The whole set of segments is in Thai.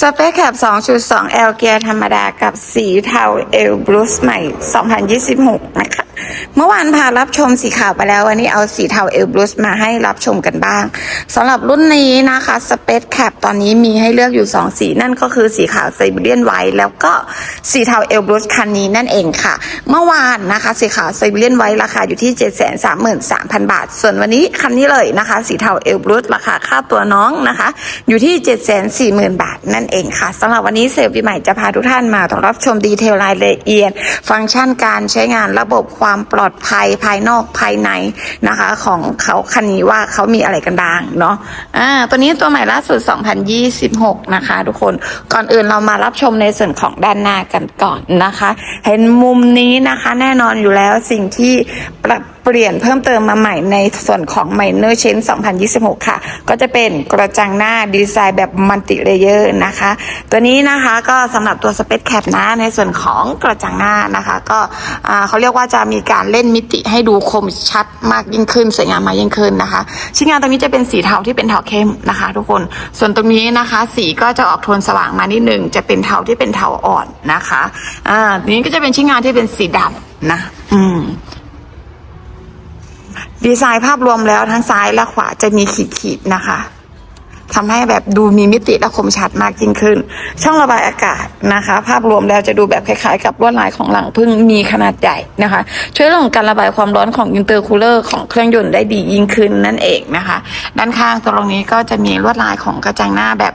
สเปคแคป2.2 L เกียร์ธรรมดากับสีเทาเอลบลูสใหม่ 2026 นะคะ เมื่อวานพารับชมสีขาวไปแล้ว วันนี้เอาสีเทาเอลบลูสมาให้รับชมกันบ้างสำหรับรุ่นนี้นะคะสเปคแคปตอนนี้มีให้เลือกอยู่ 2 สี นั่นก็คือสีขาวไซบีเรียนไวท์แล้วก็สีเทาเอลบลูสคันนี้นั่นเองค่ะ เมื่อวานนะคะสีขาวไซบีเรียนไวท์ราคาอยู่ที่ 733,000 บาท ส่วนวันนี้คันนี้เลยนะคะ สีเทาเอลบลูสราคาค่าตัวน้องนะคะ อยู่ที่ 740,000 บาทนั่นเองค่ะสำหรับวันนี้เซลล์ปีใหม่จะพาทุกท่านมาต้องรับชมดีเทลรายละเอียด ฟังก์ชันการใช้งานระบบความปลอดภัยภายนอกภายในนะคะ ของเขาคันนี้ว่าเขามีอะไรกันบ้างเนาะอ่าตัวนี้ตัวใหม่ล่าสุด 2026 นะคะ ทุกคนก่อนอื่นเรามารับชมในส่วนของด้านหน้ากันก่อนนะคะ เห็นมุมนี้นะคะ แน่นอนอยู่แล้วสิ่งที่ปรับ ปลี่ยนเพิ่มเติมมาใหม่ในส่วนของ Minor c h a n 2026 ค่ะ ก็จะเป็นกระจังหน้าดีไซน์แบบมัลติเลเยอร์นะคะ ตัวนี้นะคะก็สำหรับตัวสเปซแคปนะในส่วนของกระจังหน้านะคะ ก็เขาเรียกว่าจะมีการเล่นมิติให้ดูคมชัดมากยิ่งขึ้น สวยงามมากยิ่งขึ้นนะคะ ชิ้นงานตรงนี้จะเป็นสีเทาที่เป็นเทาเข้มนะคะ ทุกคนส่วนตรงนี้นะคะ สีก็จะออกโทนสว่างมานิดหนึ่งจะเป็นเทาที่เป็นเทาอ่อนนะคะอ่านี้ก็จะเป็นชิ้นงานที่เป็นสีดำนะ ดีไซน์ภาพรวมแล้วทั้งซ้ายและขวาจะมีขีดๆนะคะทำให้แบบดูมีมิติและคมชัดมากยิ่งขึ้น ช่องระบายอากาศนะคะ ภาพรวมแล้วจะดูแบบคล้ายๆ กับลวดลายของหลังพึ่งมีขนาดใหญ่นะคะ ช่วยเรื่องการระบายความร้อนของอินเตอร์คูลเลอร์ของเครื่องยนต์ได้ดียิ่งขึ้นนั่นเองนะคะ ด้านข้างตรงนี้ก็จะมีลวดลายของกระจังหน้าแบบ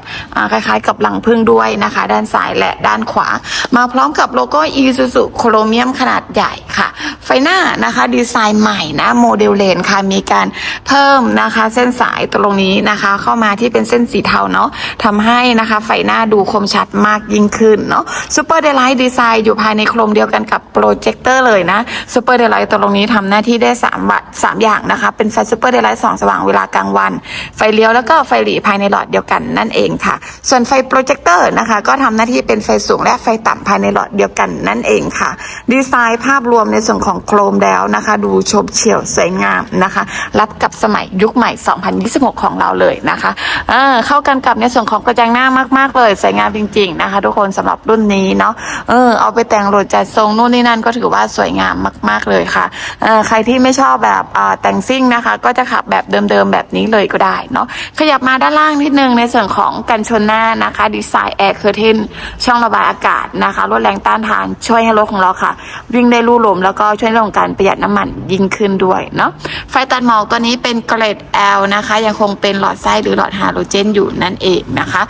คล้ายๆ กับหลังพึ่งด้วยนะคะ ด้านซ้ายและด้านขวา มาพร้อมกับโลโก้ Isuzu โครเมียมขนาดใหญ่ค่ะ ไฟหน้านะคะดีไซน์ใหม่นะโมเดลเลนค่ะมีการเพิ่มนะคะ เส้นสายตรงนี้นะคะ เข้ามาที่เป็นเส้นสีเทาเนาะทำให้นะคะไฟหน้าดูคมชัดมากยิ่งขึ้นเนาะซูเปอร์เดลไลท์ดีไซน์อยู่ภายในโครงเดียวกันกับโปรเจคเตอร์เลยนะซูเปอร์เดลไลท์ตรงนี้ทำหน้าที่ได้3บัตสามอย่างนะคะ เป็นไฟซูเปอร์เดลไลท์สองสว่างเวลากลางวัน ไฟเลี้ยวแล้วก็ไฟหลีภายในหลอดเดียวกันนั่นเองค่ะ ส่วนไฟโปรเจคเตอร์นะคะ ก็ทำหน้าที่เป็นไฟสูงและไฟต่ำภายในหลอดเดียวกันนั่นเองค่ะ ดีไซน์ภาพรวมในส่วนของโครมแล้วนะคะ ดูชมเฉียวสวยงามนะคะ รับกับสมัยยุคใหม่ 2026 ของเราเลยนะคะเออเข้ากันกับในส่วนของกระจังหน้ามาก ๆ เลยสวยงามจริง ๆ นะคะ ทุกคนสำหรับรุ่นนี้เนาะเออเอาไปแต่งรถจัดทรงนู่นนี่นั่นก็ถือว่าสวยงามมาก ๆเลยค่ะเออใครที่ไม่ชอบแบบแต่งซิ่งนะคะ ก็จะขับแบบเดิมๆแบบนี้เลยก็ได้เนาะขยับมาด้านล่างนิดนึงในส่วนของกันชนหน้านะคะ ดีไซน์แอร์เคอร์เทนช่องระบายอากาศนะคะลดแรงต้านทานช่วยให้รถของเราค่ะ วิ่งได้ลู่ลมแล้วก็ช่วยเรื่องการประหยัดน้ำมันยิ่งขึ้นด้วยเนาะไฟตัดหมอกตัวนี้เป็นเกรด L นะคะ ยังคงเป็นหลอดไส้หรือหลอดฮาโลเจนอยู่นั่นเองนะคะ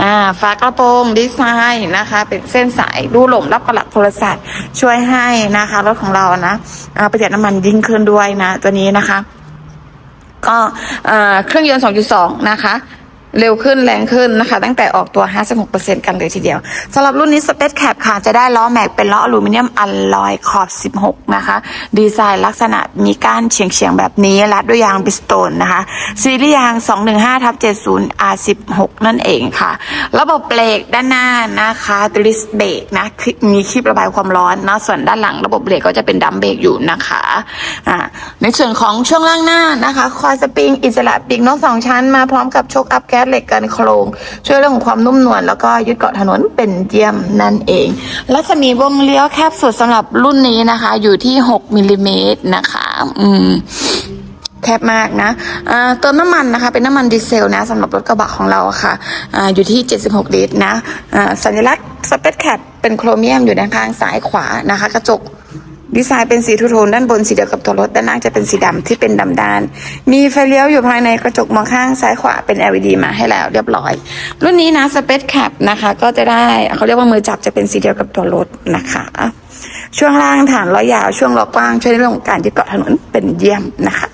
อ่าฝากระโปรงดีไซน์นะคะ เป็นเส้นสายลู่ลมรับประหลักโทรศัพท์ช่วยให้นะคะรถของเรานะาประหยัดน้ำมันยิ่งขึ้นด้วยนะตัวนี้นะคะ ก็เครื่องยนต์ 2.2 นะคะ เร็วขึ้นแรงขึ้นนะคะ ตั้งแต่ออกตัว 56%กันเลยทีเดียวสำหรับรุ่นนี้ Space Cap ค่ะ จะได้ล้อแม็กเป็นล้ออลูมิเนียมอลลอยขอบ 16 นะคะ ดีไซน์ลักษณะมีก้านเฉียงๆแบบนี้รัดด้วยยางบิสโตนนะคะ ซีรีส์ยาง 215ทับ70 R16 นั่นเองค่ะ ระบบเบรกด้านหน้านะคะดริสเบรกนะมีคลิประบายความร้อนนะส่วนด้านหลังระบบเบรกก็จะเป็นดัมเบรกอยู่นะคะอ่าในส่วนของช่วงล่างหน้านะคะคอยสปริงอิสระปีกนกสองชั้นมาพร้อมกับโชคอัพแกสเหล็กกันโครง ช่วยเรื่องของความนุ่มนวลแล้วก็ยึดเกาะถนนเป็นเยี่ยมนั่นเอง รัศมีวงเลี้ยวแคบสุดสำหรับรุ่นนี้นะคะ อยู่ที่ 6มิลลิเมตรนะคะ อืมแคบมากนะอ่าเติมน้ำมันนะคะ เป็นน้ำมันดีเซลนะสำหรับรถกระบะของเราค่ะอาอยู่ที่ 76 ลิตรนะอ่าสัญลักษณ์สเปซแคปเป็นโครเมียมอยู่ด้านข้างซ้ายขวานะคะ กระจก ดีไซน์เป็นสีทูโทนด้านบนสีเดียวกับตัวรถ ด้านล่างจะเป็นสีดำที่เป็นดำด้าน มีไฟเลี้ยวอยู่ภายในกระจกมองข้างซ้ายขวาเป็น LED มาให้แล้วเรียบร้อย รุ่นนี้นะสเปซแคปนะคะ ก็จะได้เขาเรียกว่ามือจับจะเป็นสีเดียวกับตัวรถนะคะ ช่วงล่างฐานล้อยาวช่วงล้อกว้างช่วยในเรื่องของการยึดเกาะถนนเป็นเยี่ยมนะคะ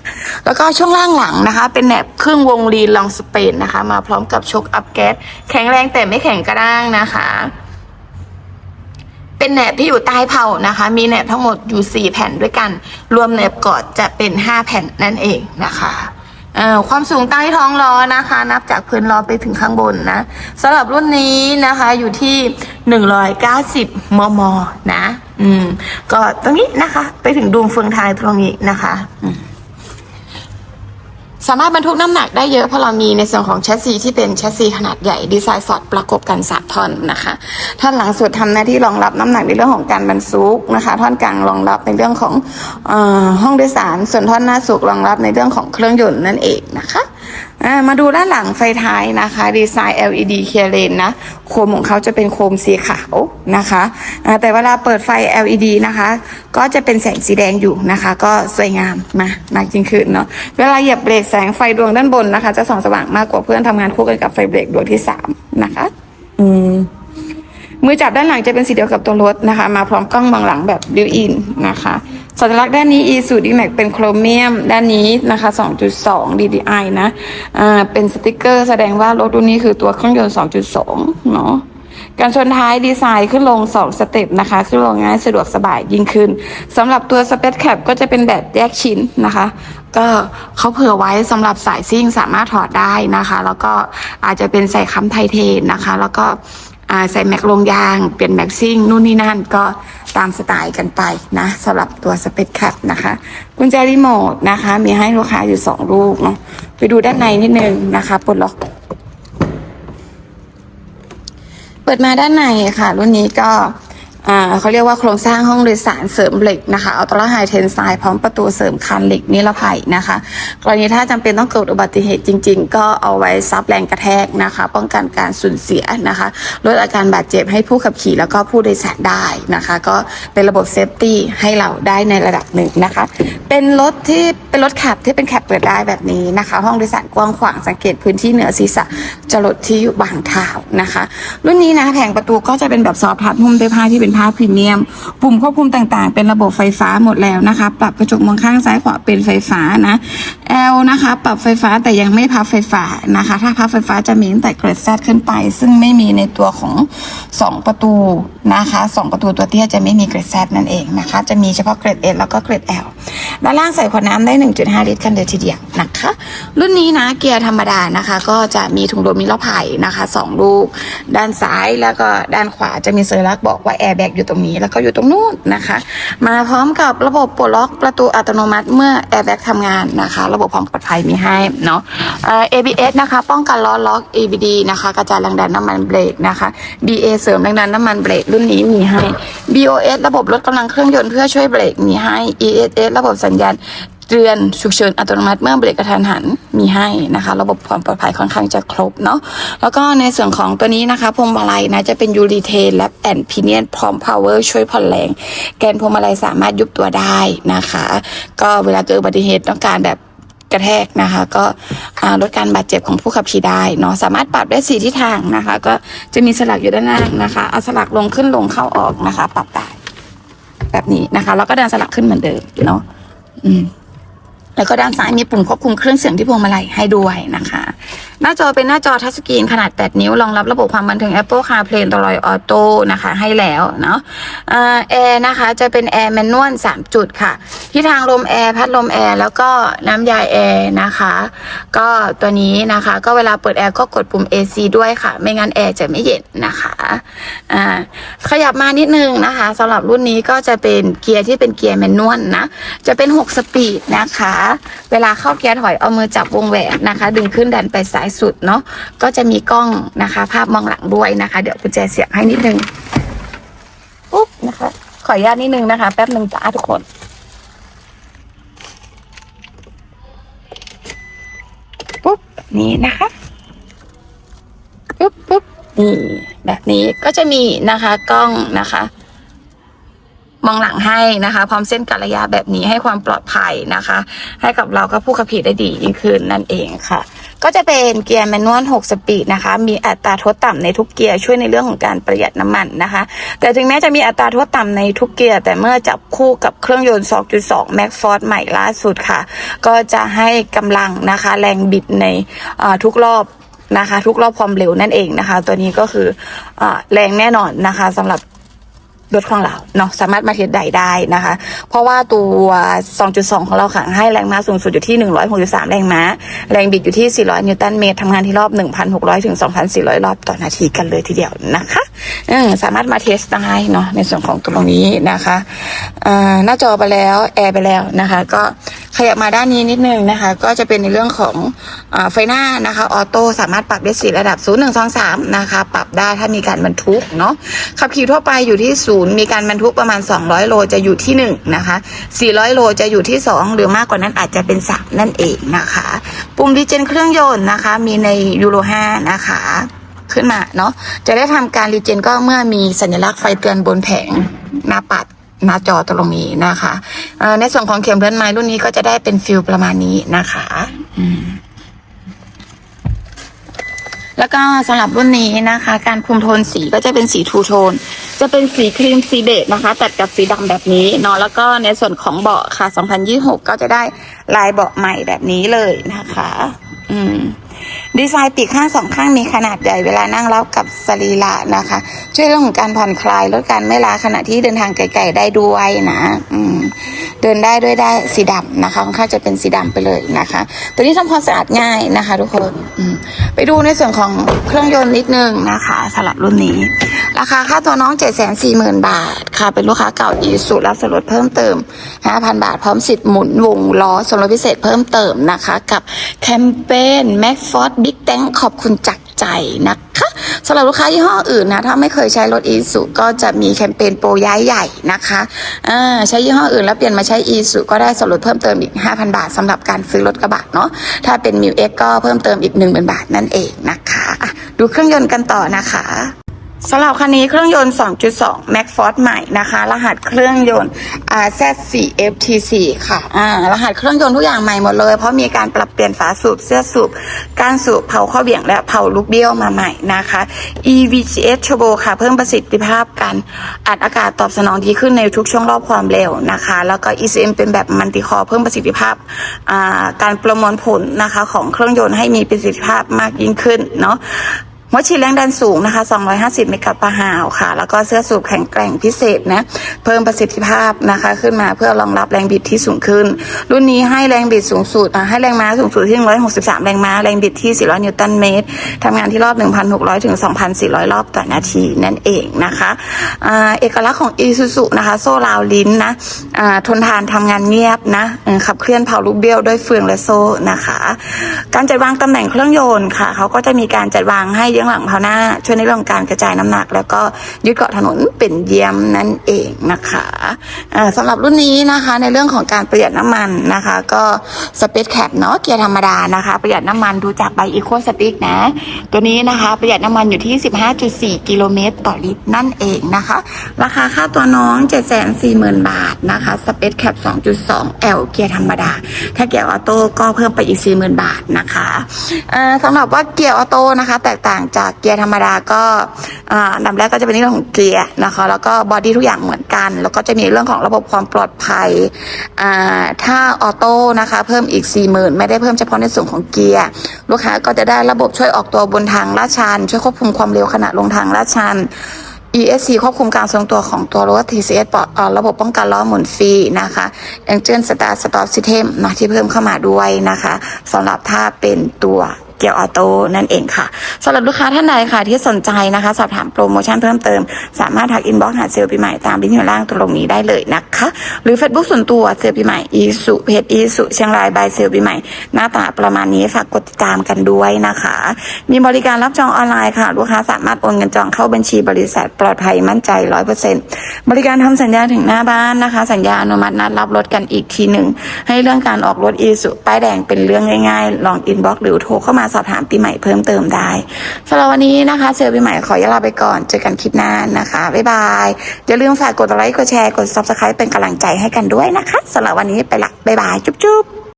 แล้วก็ช่วงล่างหลังนะคะ เป็นแหนบครึ่งวงรีลองสเปนนะคะ มาพร้อมกับชกอัพแก๊สแข็งแรงแต่ไม่แข็งกระด้างนะคะ เป็นแหนบที่อยู่ใต้เผานะคะ มีแหนบทั้งหมดอยู่ 4 แผ่นด้วยกัน รวมแหนบกอดจะเป็น 5 แผ่นนั่นเองนะคะเอ่อความสูงใต้ท้องล้อนะคะ นับจากพื้นล้อไปถึงข้างบนนะสำหรับรุ่นนี้นะคะอยู่ที่ 190 มม นะ อืม ก็ตรงนี้นะคะ ไปถึงดูมเฟืองท้ายตรงนี้นะคะอืม สามารถบรรทุกน้ำหนักได้เยอะเพราะเรามีในส่วนของแชสซีที่เป็นแชสซีขนาดใหญ่ดีไซน์สอดประกบกันสามท่อนนะคะท่อนหลังสุดทำหน้าที่รองรับน้ำหนักในเรื่องของการบรรทุกนะคะ ท่อนกลางรองรับในเรื่องของอห้องโดยสาร ส่วนท่อนหน้าสุดรองรับในเรื่องของเครื่องยนต์นั่นเองนะคะ มาดูด้านหลังไฟท้ายนะคะ ดีไซน์ LED เคียร์เลนนะ โคมของเขาจะเป็นโคมสีขาวนะคะแต่เวลาเปิดไฟ LED นะคะ ก็จะเป็นแสงสีแดงอยู่นะคะ ก็สวยงามมามากยิ่งขึ้นเนาะเวลาเหยียบเบรกแสงไฟดวงด้านบนนะคะ จะส่องสว่างมากกว่าเพื่อนทำงานคู่กันกับไฟเบรกดวงที่สามนะคะ อืมมือจับด้านหลังจะเป็นสีเดียวกับตัวรถนะคะ มาพร้อมกล้องมองหลังแบบดิวอินนะคะ สัญลักษณ์ด้านนี้ e สูดีแม็กเป็นโครเมียม ด้านนี้นะคะ 2.2 DDI นะอ่าเป็นสติกเกอร์แสดงว่ารถรุ่นนี้คือตัวเครื่องยนต์ 2.2 เนาะการชนท้ายดีไซน์ขึ้นลง 2 สเต็ปนะคะ ขึ้นลงง่ายสะดวกสบายยิ่งขึ้นสำหรับตัวสเปซแคปก็จะเป็นแบบแยกชิ้นนะคะ ก็เขาเผื่อไว้สำหรับสายซิ่งสามารถถอดได้นะคะ แล้วก็อาจจะเป็นใส่ค้ำไทเทนนะคะ แล้วก็ใส่แม็กลงยาง เปลี่ยนแม็กซิ่งนู่นนี่นั่นก็ตามสไตล์กันไปนะสำหรับตัวสเปซแคปนะคะกุญแจรีโมทนะคะ มีให้ลูกค้าอยู่สองลูกเนาะไปดูด้านในนิดนึงนะคะปลดล็อกเปิดมาด้านในค่ะ รุ่นนี้ก็ เขาเรียกว่าโครงสร้างห้องโดยสารเสริมเหล็กนะคะอัลตร้าไฮเทนไซพร้อมประตูเสริมคานเหล็กนิรภัยนะคะ กรณีถ้าจำเป็นต้องเกิดอุบัติเหตุจริง ๆ ก็เอาไว้ซับแรงกระแทกนะคะ ป้องกันการสูญเสียนะคะลดอาการบาดเจ็บให้ผู้ขับขี่แล้วก็ผู้โดยสารได้นะคะ ก็เป็นระบบเซฟตี้ให้เราได้ในระดับหนึ่งนะคะ เป็นรถที่เป็นรถแคปที่เป็นแคปเปิดได้แบบนี้นะคะ ห้องโดยสารกว้างขวางสังเกตพื้นที่เหนือศีรษะจรดที่อยู่บางเท้านะคะ รุ่นนี้นะแผงประตูก็จะเป็นแบบซอฟต์ทัชหุ้มด้วยผ้าที่เป็นผ้าพรีเมียม ปุ่มควบคุมต่างๆ เป็นระบบไฟฟ้าหมดแล้วนะคะ ปรับกระจกมองข้างซ้ายขวาเป็นไฟฟ้านะ L นะคะ ปรับไฟฟ้าแต่ยังไม่พับไฟฟ้านะคะ ถ้าพับไฟฟ้าจะมีตั้งแต่เกรด Z ขึ้นไป ซึ่งไม่มีในตัวของ 2 ประตูนะคะ 2 ประตูตัวเตี้ยจะไม่มีเกรด Z นั่นเองนะคะ จะมีเฉพาะเกรด S แล้วก็เกรด L ด้านล่างใส่ขวดน้ำได้ 1.5 ลิตรกันเลยทีเดียวนะคะ รุ่นนี้นะเกียร์ธรรมดานะคะ ก็จะมีถุงลมนิรภัยนะคะสองลูก ด้านซ้ายแล้วก็ด้านขวาจะมีสัญลักบอกว่าแอร์แบ็กอยู่ตรงนี้แล้วก็อยู่ตรงนู้นนะคะ มาพร้อมกับระบบปลดล็อกประตูอัตโนมัติเมื่อแอร์แบ็กทำงานนะคะ ระบบความปลอดภัยมีให้เนาะ ABS นะคะ ป้องกันล้อล็อก ABD นะคะ กระจายแรงดันน้ำมันเบรกนะคะ BA เสริมแรงดันน้ำมันเบรกรุ่นนี้มีให้ BOS ระบบลดกำลังเครื่องยนต์เพื่อช่วยเบรกมีให้ ESS ระบบสัญญาณ เตือนฉุกเฉินอัตโนมัติเมื่อเบรกกระทันหันมีให้นะคะ ระบบความปลอดภัยค่อนข้างจะครบเนาะแล้วก็ในส่วนของตัวนี้นะคะพวงมาลัยนะจะเป็นยูรีเทนและแอนพิเนียนพร้อมพาวเวอร์ช่วยผ่อนแรงแกนพวงมาลัยสามารถยุบตัวได้นะคะ ก็เวลาเกิดอุบัติเหตุต้องการแบบกระแทกนะคะ ก็ลดการบาดเจ็บของผู้ขับขี่ได้เนาะสามารถปรับได้สี่ทิศทางนะคะ ก็จะมีสลักอยู่ด้านล่างนะคะเอาสลักลงขึ้นลงเข้าออกนะคะ ปรับได้แบบนี้นะคะ แล้วก็ดันสลักขึ้นเหมือนเดิมเนาะอืม แล้วก็ด้านซ้ายมีปุ่มควบคุมเครื่องเสียงที่พวงมาลัยให้ด้วยนะคะ หน้าจอเป็นหน้าจอทัชสกรีนขนาด 8 นิ้วรองรับระบบความบันเทิง Apple CarPlay Android Auto นะคะ ให้แล้วเนาะแอร์นะคะจะเป็นแอร์แมนนวล3 จุดค่ะ ที่ทางลมแอร์พัดลมแอร์แล้วก็น้ำยาแอร์นะคะ ก็ตัวนี้นะคะ ก็เวลาเปิดแอร์ก็กดปุ่ม AC ด้วยค่ะ ไม่งั้นแอร์จะไม่เย็นนะคะขยับมานิดนึงนะคะสำหรับรุ่นนี้ก็จะเป็นเกียร์ที่เป็นเกียร์แมนนวลนะจะเป็น 6 สปีดนะคะเวลาเข้าเกียร์ถอยเอามือจับวงแหวนนะคะ ดึงขึ้นดันไปซ้ายสุดเนาะก็จะมีกล้องนะคะ ภาพมองหลังด้วยนะคะ เดี๋ยวกุญแจเสียบให้นิดนึงปุ๊บนะคะ ขออนุญาตนิดนึงนะคะ แป๊บหนึ่งจ้าทุกคนปุ๊บนี่นะคะปุ๊บปุ๊บนี่แบบนี้ก็จะมีนะคะกล้องนะคะ มองหลังให้นะคะ พร้อมเส้นกัลยาแบบนี้ให้ความปลอดภัยนะคะ ให้กับเรากับผู้ขับขี่ได้ดียิ่งขึ้นนั่นเองค่ะ ก็จะเป็นเกียร์แมนนวล6สปีดนะคะ มีอัตราทดต่ำในทุกเกียร์ช่วยในเรื่องของการประหยัดน้ำมันนะคะ แต่ถึงแม้จะมีอัตราทดต่ำในทุกเกียร์แต่เมื่อจับคู่กับเครื่องยนต์ 2.2 Max Force ใหม่ล่าสุดค่ะ ก็จะให้กำลังนะคะ แรงบิดในทุกรอบนะคะ ทุกรอบความเร็วนั่นเองนะคะ ตัวนี้ก็คืออแรงแน่นอนนะคะสำหรับ รถของเราเนาะสามารถมาเทียบใดได้นะคะ เพราะว่าตัว 2.2 ของเราขังให้แรงม้าสูงสุดอยู่ที่ 163 แรงม้า แรงบิดอยู่ที่ 400 นิวตันเมตรทำงานที่รอบ 1,600 ถึง 2,400 รอบต่อนาทีกันเลยทีเดียวนะคะสามารถมาเทสได้เนาะในส่วนของตรงนี้นะคะหน้าจอไปแล้วแอร์ไปแล้วนะคะ ก็ขยับมาด้านนี้นิดนึงนะคะ ก็จะเป็นในเรื่องของอไฟหน้านะคะออโต้สามารถปรับได้สีระดับ 0 1 2 3 นะคะ ปรับได้ถ้ามีการบรรทุกเนาะขับขี่ทั่วไปอยู่ที่0มีการบรรทุกประมาณ 200 โลจะอยู่ที่1นะคะ400 โลจะอยู่ที่ 2 หรือมากกว่านั้นอาจจะเป็น3นั่นเองนะคะ ปุ่มดีเจนเครื่องยนต์นะคะ มีในยูโร5นะคะขึ้นมาเนาะจะได้ทำการรีเจนก็เมื่อมีสัญลักษณ์ไฟเตือนบนแผงหน้าปัดหน้าจอตรงนี้นะคะในส่วนของเข็มเลื่อนไม้รุ่นนี้ก็จะได้เป็นฟิลประมาณนี้นะคะแล้วก็สำหรับรุ่นนี้นะคะ การคุมโทนสีก็จะเป็นสีทูโทน จะเป็นสีครีมสีเบจนะคะ ตัดกับสีดำแบบนี้เนาะแล้วก็ในส่วนของเบาะค่ะ 2026 ก็จะได้ลายเบาะใหม่แบบนี้เลยนะคะ อืม ดีไซน์ปีกข้างสองข้างมีขนาดใหญ่เวลานั่งรับกับสรีระนะคะ ช่วยเรื่องของการผ่อนคลายลดการไม่ล้าขณะที่เดินทางไกลๆได้ด้วยนะอืมเดินได้ด้วยได้สีดำนะคะค่อนข้างจะเป็นสีดำไปเลยนะคะ ตัวนี้ทำความสะอาดง่ายนะคะ ทุกคนอืมไปดูในส่วนของเครื่องยนต์นิดนึงนะคะสำหรับรุ่นนี้ ราคาค่าตัวน้อง 7 4 0 0 0 0 บาท ค่ะเป็นลูกค้าเก่าอีสุรับส่วนลดเพิ่มเติม 5,000 บาท พร้อมสิทธิ์หมุนวงล้อส่วนลดพิเศษเพิ่มเติมนะคะ กับแคมเปญ m a c f บิ๊กแตงขอบคุณจากใจนะคะสำหรับลูกค้ายี่ห้ออื่นนะ ถ้าไม่เคยใช้รถอีสุก็จะมีแคมเปญโปรย้ายใหญ่นะคะอ่าใช้ยี่ห้ออื่นแล้วเปลี่ยนมาใช้อีสุก็ได้ส่วนลดเพิ่มเติมอีก 5,000 บาทสำหรับการซื้อรถกระบะเนาะถ้าเป็นมิวเอ็กก็เพิ่มเติมอีก1,000 บาทนั่นเองนะคะ ดูเครื่องยนต์กันต่อนะคะ สำหรับคันนี้เครื่องยนต์ 2.2 Max Force ใหม่นะคะ รหัสเครื่องยนต์ RZ4FT4 ค่ะอ่ารหัสเครื่องยนต์ทุกอย่างใหม่หมดเลย เพราะมีการปรับเปลี่ยนฝาสูบเสื้อสูบกานสูบเผาข้อเบี่ยงและเผาลูกเบี้ยวมาใหม่นะคะ EVGS Turbo ค่ะ เพิ่มประสิทธิภาพการอัดอากาศตอบสนองดีขึ้นในทุกช่วงรอบความเร็วนะคะ แล้วก็ ECM เป็นแบบมันติคอเพิ่มประสิทธิภาพอ่าการประมวลผลนะคะของเครื่องยนต์ให้มีประสิทธิภาพมากยิ่งขึ้นเนาะ หัวฉีดแรงดันสูงนะคะ 250 เมกะปะฮาวค่ะ แล้วก็เสื้อสูบแข็งแกร่งพิเศษนะ เพิ่มประสิทธิภาพนะคะ ขึ้นมาเพื่อรองรับแรงบิดที่สูงขึ้น รุ่นนี้ให้แรงบิดสูงสุดอะให้แรงม้าสูงสุดที่ 163 แรงม้า แรงบิดที่ 400 นิวตันเมตร ทำงานที่รอบ 1,600 ถึง 2,400 รอบต่อนาทีนั่นเองนะคะอ่าเอกลักษณ์ของ i s u z u นะคะ โซ่ราวลิ้นนะอ่าทนทานทำงานเงียบนะ ขับเคลื่อนเผาลูกเบี้ยวด้วยเฟืองและโซ่นะคะ การจัดวางตำแหน่งเครื่องยนต์ค่ะ เขาก็จะมีการจัดวางให้เยื้องหลังเผาหน้า ช่วยในเรื่องการกระจายน้ำหนัก แล้วก็ยึดเกาะถนนเป็นเยี่ยมนั่นเองนะคะเอ่อสำหรับรุ่นนี้นะคะในเรื่องของการประหยัดน้ำมันนะคะ ก็สเปซแคปเนาะเกียร์ธรรมดานะคะ ประหยัดน้ำมันดูจากใบอีโคสติกนะ ตัวนี้นะคะประหยัดน้ำมันอยู่ที่ 15.4 กิโลเมตรต่อลิตรนั่นเองนะคะ ราคาค่าตัวน้อง 740,000 บาทนะคะสเปซแคป2.2 L เกียร์ธรรมดา ถ้าเกียร์ออโต้ก็เพิ่มไปอีก 40,000 บาทนะคะสำหรับว่าเกียร์ออโต้นะคะ แตกต่างจากเกียร์ธรรมดาก็อันดับแรกก็จะเป็นเรื่องของเกียร์นะคะ แล้วก็บอดี้ทุกอย่างเหมือนกัน แล้วก็จะมีเรื่องของระบบความปลอดภัยอ่าถ้าออโต้นะคะเพิ่มอีก 40,000 ไม่ได้เพิ่มเฉพาะในส่วนของเกียร์ ลูกค้าก็จะได้ระบบช่วยออกตัวบนทางลาดชัน ช่วยควบคุมความเร็วขณะลงทางลาดชัน ESC ควบคุมการทรงตัวของตัวรถ TCS ระบบป้องกันล้อหมุนฟรีนะคะ Engine Start Stop System เนาะที่เพิ่มเข้ามาด้วยนะคะสำหรับถ้าเป็นตัว เกียร์ออโต้นั่นเองค่ะสำหรับลูกค้าท่านใดค่ะที่สนใจนะคะ สอบถามโปรโมชั่นเพิ่มเติม สามารถทักอินบ็อกซ์หาเซลล์ปีใหม่ตามลิงก์อยู่ล่างตรงนี้ได้เลยนะคะ หรือ Facebook ส่วนตัวเซลล์ปีใหม่อีสุเพจอีสุเชียงรายบายเซลล์ปีใหม่ หน้าตาประมาณนี้ฝากกดติดตามกันด้วยนะคะ มีบริการรับจองออนไลน์ค่ะลูกค้าสามารถโอนเงินจองเข้าบัญชีบริษัทปลอดภัยมั่นใจร้อยเปอร์เซ็นต์บริการทำสัญญาถึงหน้าบ้านนะคะ สัญญาอนุมัตินัดรับรถกันอีกทีหนึ่งให้เรื่องการออกรถอีสุป้ายแดงเป็นเรื่องง่ายๆ ลองอินบ็อกซ์หรือโทรเข้ามาสอบถามปีใหม่เพิ่มเติมได้สำหรับวันนี้นะคะเซลล์ปีใหม่ขอลาไปก่อนเจอกันคลิปหน้านะคะ บ๊ายบายอย่าลืมฝากกดไลค์กดแชร์กด subscribe เป็นกำลังใจให้กันด้วยนะคะสำหรับวันนี้ไปละบ๊ายบายจุ๊บ